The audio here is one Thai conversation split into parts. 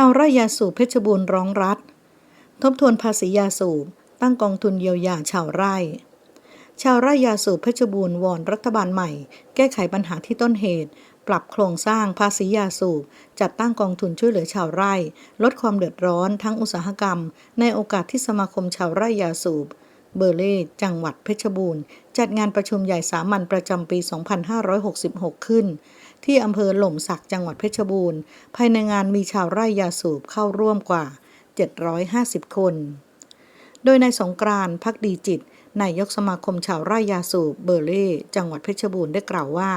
าวไร่ยาสูบเพชรบูรณ์ร้องรัฐ ทบทวนภาษียาสูบตั้งกองทุนเยียวยาชาวไร่ ชาวไร่ยาสูบเพชรบูรณ์วอนรัฐบาลใหม่ แก้ไขปัญหาที่ต้นเหตุ ปรับโครงสร้างภาษียาสูบ จัดตั้งกองทุนช่วยเหลือชาวไร่ ลดความเดือดร้อนทั้งอุตสาหกรรม ในโอกาสที่สมาคมชาวไร่ยาสูบ เบอร์เล่จังหวัดเพชรบูรณ์ จัดงานประชุมใหญ่สามัญประจำปี 2566 ขึ้น ที่อำเภอหล่มสักจังหวัดเพชรบูรณ์ ภายในงานมีชาวไร่ยาสูบเข้าร่วมกว่า 750 คน โดยในายสงกรานต์พักดีจิตนายกสมาคมชาวไร่ยาสูบเบอร์เล่จังหวัดเพชรบูรณ์ได้กล่าวว่า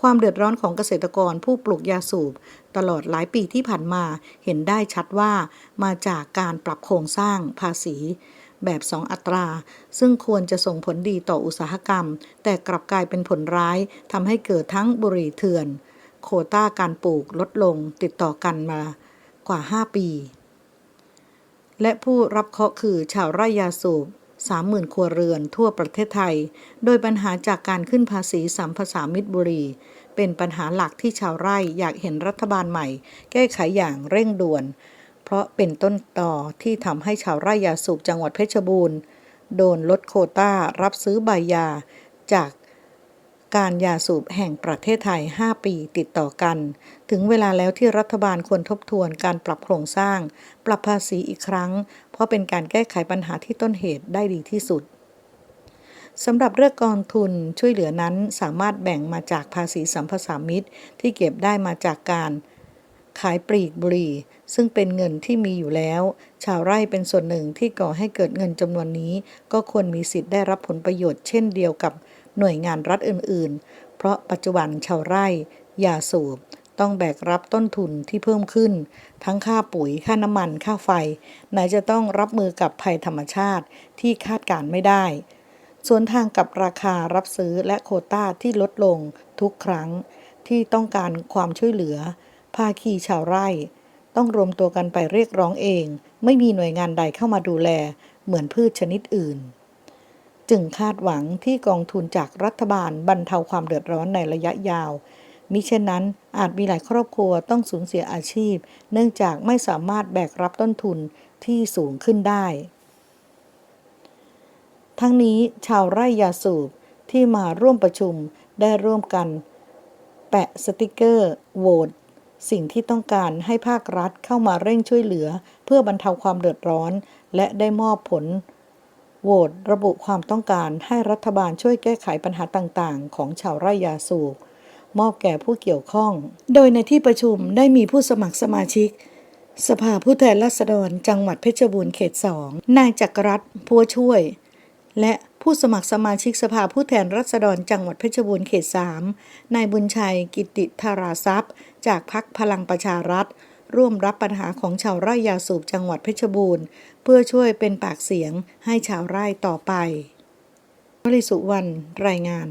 ความเดือดร้อนของเกษตรกรผู้ปลูกยาสูบ ตลอดหลายปีที่ผ่านมาเห็นได้ชัดว่ามาจากการปรับโครงสร้างภาษี แบบ 2 อัตรา ซึ่งควรจะส่งผลดีต่ออุตสาหกรรม แต่กลับกลายเป็นผลร้ายทำให้เกิดทั้งบุหรี่เถื่อน โคต้าการปลูกลดลงติดต่อกันมากว่า 5 ปี และผู้รับเคราะห์คือชาวไร่ยาสูบ30,000 ครัวเรือนทั่วประเทศไทย โดยปัญหาจากการขึ้นภาษีสัมภาษามิตรบุรี เป็นปัญหาหลักที่ชาวไร่อยากเห็นรัฐบาลใหม่ แก้ไขอย่างเร่งด่วน เพราะเป็นต้นต่อที่ทำให้ชาวไร่ยาสูบจังหวัดเพชรบูรณ์ โดนลดโคต้ารับซื้อใบยาจาก การยาสูบแห่งประเทศไทย 5 ปีติดต่อกัน ถึงเวลาแล้วที่รัฐบาลควรทบทวนการปรับโครงสร้าง ปรับภาษีอีกครั้ง เพราะเป็นการแก้ไขปัญหาที่ต้นเหตุได้ดีที่สุดสำหรับเรื่องกองทุนช่วยเหลือนั้นสามารถแบ่งมาจากภาษีสัมภาษามิตร ที่เก็บได้มาจากการขายปลีกบุหรี่ ซึ่งเป็นเงินที่มีอยู่แล้ว ชาวไร่เป็นส่วนหนึ่งที่ก่อให้เกิดเงินจำนวนนี้ ก็ควรมีสิทธิ์ได้รับผลประโยชน์เช่นเดียวกับ หน่วยงานรัฐอื่น ๆ เพราะปัจจุบันชาวไร่ยาสูบต้องแบกรับต้นทุนที่เพิ่มขึ้น ทั้งค่าปุ๋ยค่าน้ำมันค่าไฟ ไหนจะต้องรับมือกับภัยธรรมชาติที่คาดการไม่ได้ส่วนทางกับราคารับซื้อและโคต้าที่ลดลงทุกครั้งที่ต้องการความช่วยเหลือ ภาคีชาวไร่ ต้องรวมตัวกันไปเรียกร้องเอง ไม่มีหน่วยงานใดเข้ามาดูแล เหมือนพืชชนิดอื่น จึงคาดหวังที่กองทุนจากรัฐบาลบรรเทาความเดือดร้อนในระยะยาว มิเช่นนั้นอาจมีหลายครอบครัวต้องสูญเสียอาชีพ เนื่องจากไม่สามารถแบกรับต้นทุนที่สูงขึ้นได้ ทั้งนี้ชาวไร่ยาสูบที่มาร่วมประชุมได้ร่วมกัน แปะสติกเกอร์โหวตสิ่งที่ต้องการให้ภาครัฐเข้ามาเร่งช่วยเหลือ เพื่อบรรเทาความเดือดร้อน และได้มอบผล โหวตระบุความต้องการให้รัฐบาลช่วยแก้ไขปัญหาต่างๆ ของชาวไร่ยาสูบมอบแก่ผู้เกี่ยวข้อง โดยในที่ประชุมได้มีผู้สมัครสมาชิก สภาผู้แทนราษฎรจังหวัดเพชรบูรณ์เขตสองนายจักรรัตน์พัวช่วย และผู้สมัครสมาชิกสภาผู้แทนราษฎรจังหวัดเพชรบูรณ์เขตสามนายบุญชัยกิติธาราทรัพย์ จากพักพลังประชารัฐ ร่วมรับปัญหาของชาวไร่ยาสูบจังหวัดเพชรบูรณ์ เพื่อช่วยเป็นปากเสียงให้ชาวไร่ต่อไปวริสุวรรณรายงาน